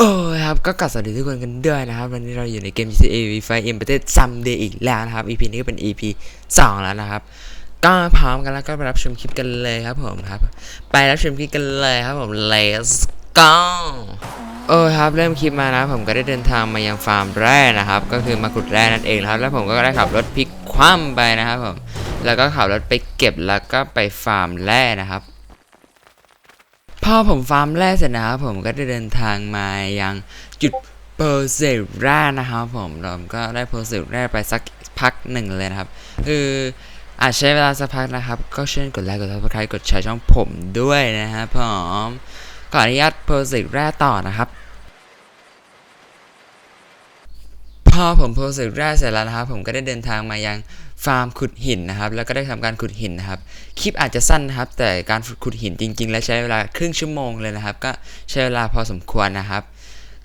โอ้ยครับก็กลับสวัสดีทุกคนกันด้วยนะครับวันนี้เราอยู่ในเกม GTA V5 M ประเทศซัมเดย์อีกแล้วนะครับ EP นี้ก็เป็น EP 2 แล้วนะครับ ก็พร้อมกันแล้วก็ไปรับชมคลิปกันเลยครับผมครับ ไปรับชมคลิปกันเลยครับผม let's go โอ้ยครับเริ่มคลิปมานะผมก็ได้เดินทางมายังฟาร์มแร่นะครับ ก็คือมาขุดแร่นั่นเองครับ แล้วผมก็ได้ขับรถพลิกคว่ำไปนะครับผมแล้วก็ขับรถไปเก็บแล้วก็ไปฟาร์มแร่นะครับ พอผมฟาร์มแร่เสร็จนะครับผมก็ได้เดินทางมายังจุดโปรเซสแร่นะครับผมเราก็ได้โปรเซสแร่ไปสักพักหนึ่งเลยนะครับ คืออาจใช้เวลาสักพักนะครับ ก็เช่นกดไลค์กดซับสไครต์กดแชร์ช่องผมด้วยนะครับผมขออนุญาตโปรเซสแร่ต่อนะครับ พ อผมโปรเซสแร่เสร็จแล้วนะครับ ผมก็ได้เดินทางมายังฟาร์มขุดหินนะครับ แล้วก็ได้ทำการขุดหินนะครับ คลิปอาจจะสั้นนะครับ แต่การขุดหินจริง ๆ แล้วใช้เวลาครึ่งชั่วโมงเลยนะครับ ก็ใช้เวลาพอสมควรนะครับ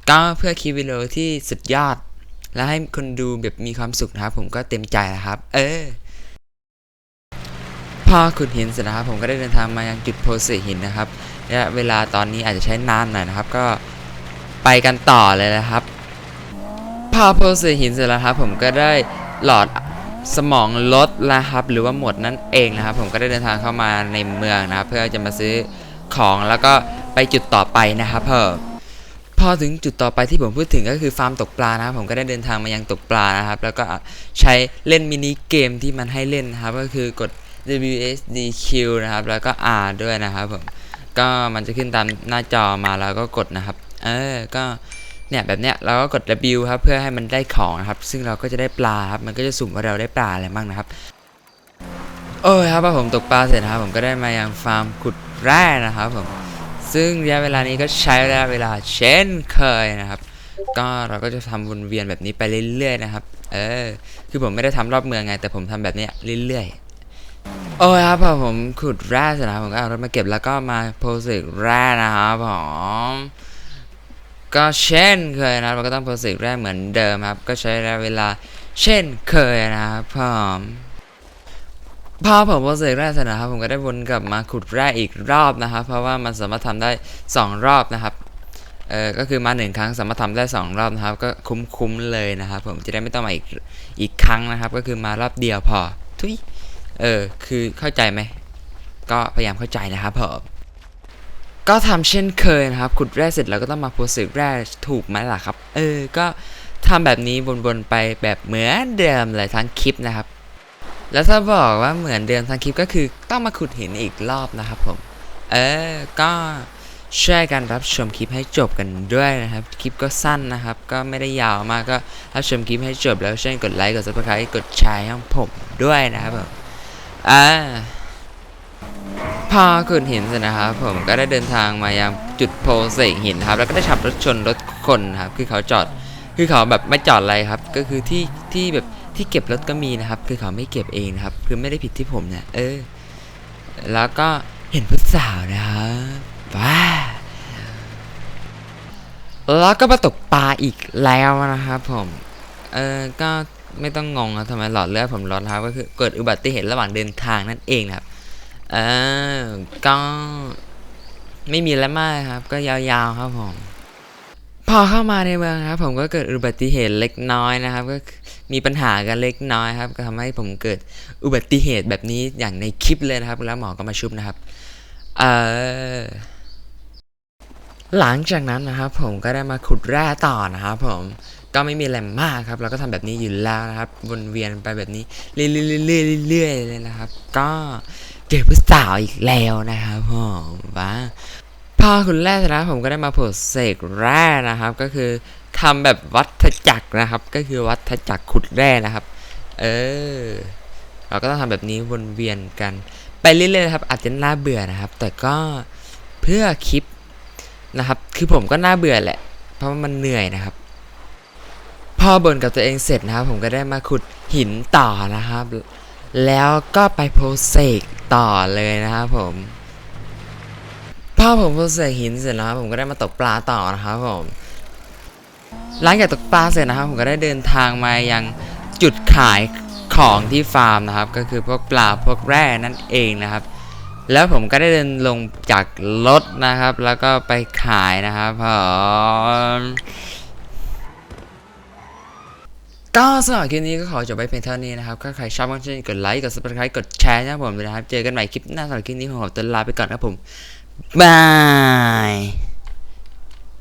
ก็เพื่อคลิปวิดีโอที่สุดยอด และให้คนดูแบบมีความสุขนะครับ ผมก็เต็มใจนะครับ เออพอขุดหินเสร็จนะครับ ผมก็ได้เดินทางมายังจุดโพสต์หินนะครับและเวลาตอนนี้อาจจะใช้นานหน่อยนะครับ ก็ไปกันต่อเลยนะครับ พอโพสต์หินเสร็จแล้วครับผมก็ได้หลอดสมองลดนะครับหรือว่าหมดนั่นเองนะครับผมก็ได้เดินทางเข้ามาในเมืองนะครับเพื่อจะมาซื้อของแล้วก็ไปจุดต่อไปนะครับเพิ่มพอถึงจุดต่อไปที่ผมพูดถึงก็คือฟาร์มตกปลานะครับผมก็ได้เดินทางมายังตกปลานะครับแล้วก็ใช้เล่นมินิเกมที่มันให้เล่นนะครับก็คือกด WSDQ นะครับแล้วก็ R ด้วยนะครับผมก็มันจะขึ้นตามหน้าจอมาแล้วก็กดนะครับ เออก็ เนี่ยแบบเนี้ยเราก็กด W ครับเพื่อให้มันได้ของนะครับ ซึ่งเราก็จะได้ปลาครับมันก็จะสุ่มว่าเราได้ปลาอะไรบ้างนะครับโอ้ยครับพอผมตกปลาเสร็จนะครับผมก็ได้มายังฟาร์มขุดแร่นะครับผมซึ่งระยะเวลานี้ก็ใช้ระยะเวลาเช่นเคยนะครับ ก็เราก็จะทำวนเวียนแบบนี้ไปเรื่อยๆนะครับเออคือผมไม่ได้ทำรอบเมืองไง แต่ผมทำแบบเนี้ยเรื่อยๆโอ้ยครับพอผมขุดแร่เสร็จนะครับผมก็เอารถมาเก็บแล้วก็มาโพสต์แร่นะครับผม ก็เช่นเคยนะเราก็ต้องโปรเซสแรกเหมือนเดิมครับ ก็ใช้ระยะเวลาเช่นเคยนะครับผมพอผมโปรเซสแรกเสร็จนะครับผมก็ได้วนกลับมาขุดแร่อีกรอบนะครับ เพราะว่ามันสามารถทำได้ 2 รอบนะครับเออก็คือมาหนึ่งครั้งสามารถทำได้ 2 รอบนะครับ ก็คุ้มๆเลยนะครับ ผมจะได้ไม่ต้องมาอีกอีกครั้งนะครับ ก็คือมารอบเดียวพอทุยเออคือเข้าใจไหมก็พยายามเข้าใจนะครับผม ก็ทำเช่นเคยนะครับ ขุดแร่เสร็จแล้วก็ต้องมาโพสต์แร่ถูกไหมล่ะครับ เออ ก็ทำแบบนี้วนๆไปแบบเหมือนเดิมเลยทั้งคลิปนะครับ แล้วถ้าบอกว่าเหมือนเดิมทั้งคลิปก็คือต้องมาขุดหินอีกรอบนะครับผม เออ ก็ช่วยกันรับชมคลิปให้จบกันด้วยนะครับ คลิปก็สั้นนะครับ ก็ไม่ได้ยาวมากก็รับชมคลิปให้จบแล้วช่วยกดไลค์กดซับสไครต์กดแชร์ให้ผมด้วยนะครับผมอ่า พอขุดหินเสร็จนะครับ ผมก็ได้เดินทางมายังจุดโพเสกหินครับ แล้วก็ได้ขับรถชนรถคนครับ คือเขาจอด คือเขาแบบไม่จอดอะไรครับ ก็คือที่ที่แบบที่เก็บรถก็มีนะครับ คือเขาไม่เก็บเองนะครับ คือไม่ได้ผิดที่ผมเนี่ย เออ แล้วก็เห็นผู้สาวนะครับว้าแล้วก็มาตกปลาอีกแล้วนะครับผม เออ ก็ไม่ต้องงงนะทำไมหลอดเลือดผมลดนครับ ก็คือเกิดอุบัติเหตุระหว่างเดินทางนั่นเองครับ เออก็ไม่มีอะไรมากครับ ก็ยาวๆครับผม พอเข้ามาในเมืองครับ ผมก็เกิดอุบัติเหตุเล็กน้อยนะครับ ก็มีปัญหากันเล็กน้อยครับ ก็ทำให้ผมเกิดอุบัติเหตุแบบนี้อย่างในคลิปเลยนะครับ แล้วหมอก็มาชุบนะครับ เออหลังจากนั้นนะครับ ผมก็ได้มาขุดแร่ต่อนะครับผมก็ไม่มีอะไรมากครับ เราก็ทำแบบนี้อยู่แล้วนะครับ วนเวียนไปแบบนี้เรื่อยๆเลยนะครับ ก็ เจอผู้สาวอีกแล้วนะครับผมว้าพอคุณแร่เสร็จผมก็ได้มาโปรเสกแร่นะครับ ก็คือทำแบบวัฏจักรนะครับ ก็คือวัฏจักรขุดแร่นะครับ เออ เราก็ต้องทำแบบนี้วนเวียนกัน ไปเรื่อยๆครับ อาจจะน่าเบื่อนะครับ แต่ก็เพื่อคลิปนะครับ คือผมก็น่าเบื่อแหละ เพราะมันเหนื่อยนะครับ พอบ่นกับตัวเองเสร็จนะครับ ผมก็ได้มาขุดหินต่อนะครับ แล้วก็ไปโพสเซกต่อเลยนะครับผมพอผมโพสเซกหินเสร็จแล้วครับผมก็ได้มาตกปลาต่อนะครับผมหลังจากตกปลาเสร็จนะครับผมก็ได้เดินทางมายังจุดขายของที่ฟาร์มนะครับ ก็คือพวกปลาพวกแร่นั่นเองนะครับ แล้วผมก็ได้เดินลงจากรถนะครับ แล้วก็ไปขายนะครับผม ก็สำหรับคลิปนี้ก็ขอจบไปเพียงเท่านี้นะครับ ถ้าใครชอบก็ช่วยกดไลค์ กด subscribe กดแชร์นะครับผมนะครับ เจอกันใหม่คลิปหน้าสำหรับคลิปนี้ผมขอตัวลาไปก่อนครับผม บาย